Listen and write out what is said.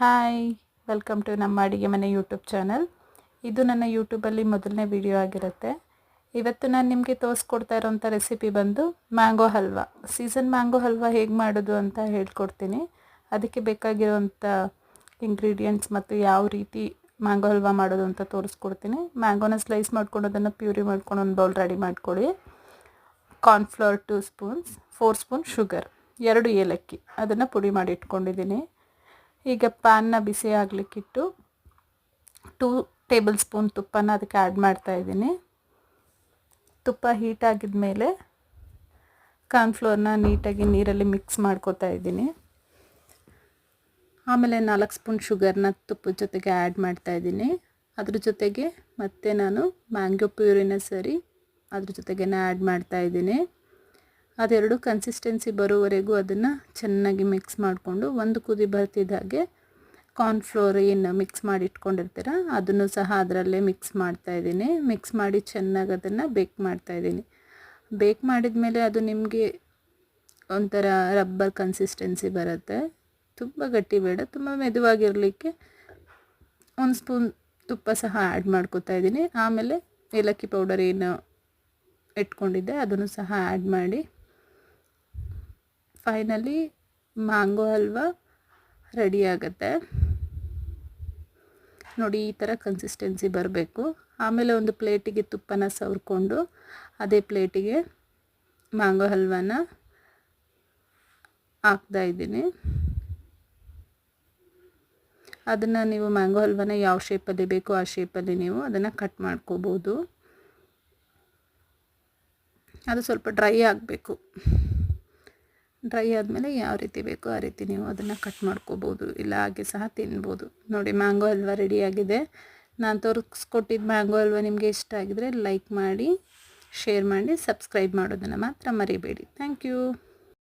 Hi welcome to ನಮ್ಮ ಅಡಿಗೆ ಮನೆ ಯೂಟ್ಯೂಬ್ ಚಾನಲ್ ಇದು ನನ್ನ ಯೂಟ್ಯೂಬಲ್ಲಿ ಮೊದಲನೇ ವಿಡಿಯೋ ಆಗಿರುತ್ತೆ. ಇವತ್ತು ನಾನು ನಿಮಗೆ ತೋರಿಸ್ಕೊಡ್ತಾ ಇರೋಂಥ ರೆಸಿಪಿ ಬಂದು mango halwa. Season mango halwa ಹೇಗೆ ಮಾಡೋದು ಅಂತ ಹೇಳ್ಕೊಡ್ತೀನಿ. ಅದಕ್ಕೆ ಬೇಕಾಗಿರುವಂಥ ಇಂಗ್ರೀಡಿಯೆಂಟ್ಸ್ ಮತ್ತು ಯಾವ ರೀತಿ ಮ್ಯಾಂಗೋ ಹಲ್ವಾ ಮಾಡೋದು ಅಂತ ತೋರಿಸ್ಕೊಡ್ತೀನಿ. ಮ್ಯಾಂಗೋನ ಸ್ಲೈಸ್ ಮಾಡ್ಕೊಂಡು ಅದನ್ನು ಪ್ಯೂರಿ ಮಾಡ್ಕೊಂಡು ಒಂದು ಬೌಲ್ ರೆಡಿ ಮಾಡ್ಕೊಳ್ಳಿ. Cornflour two spoons four spoon sugar ಎರಡು ಏಲಕ್ಕಿ. ಅದನ್ನು ಪುಡಿ ಮಾಡಿ ಇಟ್ಕೊಂಡಿದ್ದೀನಿ. ಈಗ ಪ್ಯಾನ್ನ ಬಿಸಿ ಆಗಲಿಕ್ಕಿಟ್ಟು ಟೂ ಟೇಬಲ್ ಸ್ಪೂನ್ ತುಪ್ಪನ ಅದಕ್ಕೆ ಆ್ಯಡ್ ಮಾಡ್ತಾ ಇದ್ದೀನಿ. ತುಪ್ಪ ಹೀಟ್ ಆಗಿದ ಮೇಲೆ ಕಾರ್ನ್ಫ್ಲೋರ್ನ ನೀಟಾಗಿ ನೀರಲ್ಲಿ ಮಿಕ್ಸ್ ಮಾಡ್ಕೋತಾ ಇದ್ದೀನಿ. ಆಮೇಲೆ ನಾಲ್ಕು ಸ್ಪೂನ್ ಶುಗರ್ನ ತುಪ್ಪದ ಜೊತೆಗೆ ಆ್ಯಡ್ ಮಾಡ್ತಾ ಇದ್ದೀನಿ. ಅದ್ರ ಜೊತೆಗೆ ಮತ್ತೆ ನಾನು ಮ್ಯಾಂಗೋ ಪ್ಯೂರಿನ ಸರಿ ಅದ್ರ ಜೊತೆಗೆ ಆ್ಯಡ್ ಮಾಡ್ತಾ ಇದ್ದೀನಿ. ಅದೆರಡು ಕನ್ಸಿಸ್ಟೆನ್ಸಿ ಬರೋವರೆಗೂ ಅದನ್ನು ಚೆನ್ನಾಗಿ ಮಿಕ್ಸ್ ಮಾಡಿಕೊಂಡು ಒಂದು ಕುದಿ ಬರ್ತಿದ್ದ ಹಾಗೆ ಕಾರ್ನ್ಫ್ಲೋರ್ ಏನು ಮಿಕ್ಸ್ ಮಾಡಿ ಇಟ್ಕೊಂಡಿರ್ತೀರ ಅದನ್ನು ಸಹ ಅದರಲ್ಲೇ ಮಿಕ್ಸ್ ಮಾಡ್ತಾ ಇದ್ದೀನಿ. ಮಿಕ್ಸ್ ಮಾಡಿ ಚೆನ್ನಾಗಿ ಅದನ್ನು ಬೇಕ್ ಮಾಡ್ತಾ ಇದ್ದೀನಿ. ಬೇಕ್ ಮಾಡಿದ ಮೇಲೆ ಅದು ನಿಮಗೆ ಒಂಥರ ರಬ್ಬರ್ ಕನ್ಸಿಸ್ಟೆನ್ಸಿ ಬರುತ್ತೆ. ತುಂಬ ಗಟ್ಟಿ ಬೇಡ, ತುಂಬ ಮೆದುವಾಗಿರಲಿಕ್ಕೆ ಒಂದು ಸ್ಪೂನ್ ತುಪ್ಪ ಸಹ ಆ್ಯಡ್ ಮಾಡ್ಕೋತಾ ಇದ್ದೀನಿ. ಆಮೇಲೆ ಏಲಕ್ಕಿ ಪೌಡರ್ ಏನು ಇಟ್ಕೊಂಡಿದ್ದೆ ಅದನ್ನು ಸಹ ಆ್ಯಡ್ ಮಾಡಿ ಫೈನಲಿ ಮ್ಯಾಂಗೋ ಹಲ್ವಾ ರೆಡಿ ಆಗುತ್ತೆ. ನೋಡಿ, ಈ ಥರ ಕನ್ಸಿಸ್ಟೆನ್ಸಿ ಬರಬೇಕು. ಆಮೇಲೆ ಒಂದು ಪ್ಲೇಟಿಗೆ ತುಪ್ಪನ ಸವರ್ಕೊಂಡು ಅದೇ ಪ್ಲೇಟಿಗೆ ಮ್ಯಾಂಗೋ ಹಲ್ವಾನ ಹಾಕ್ತಾ ಇದ್ದೀನಿ. ಅದನ್ನು ನೀವು ಮ್ಯಾಂಗೋ ಹಲ್ವಾನ ಯಾವ ಶೇಪಲ್ಲಿ ಬೇಕೋ ಆ ಶೇಪಲ್ಲಿ ನೀವು ಅದನ್ನು ಕಟ್ ಮಾಡ್ಕೋಬೋದು. ಅದು ಸ್ವಲ್ಪ ಡ್ರೈ ಆಗಬೇಕು. ಡ್ರೈ ಆದಮೇಲೆ ಯಾವ ರೀತಿ ಬೇಕೋ ಆ ರೀತಿ ನೀವು ಅದನ್ನು ಕಟ್ ಮಾಡ್ಕೋಬೋದು. ಇಲ್ಲ ಹಾಗೆ ಸಹ ತಿನ್ಬೋದು. ನೋಡಿ ಮ್ಯಾಂಗೋ ಹಲ್ವಾ ರೆಡಿಯಾಗಿದೆ ನಾನು ತೋರಿಸ್ಕೊಟ್ಟಿದ್ದು ಮ್ಯಾಂಗೋ ಹಲ್ವಾ ನಿಮಗೆ ಇಷ್ಟ ಆಗಿದರೆ ಲೈಕ್ ಮಾಡಿ ಶೇರ್ ಮಾಡಿ ಸಬ್ಸ್ಕ್ರೈಬ್ ಮಾಡೋದನ್ನು ಮಾತ್ರ ಮರಿಬೇಡಿ. Thank you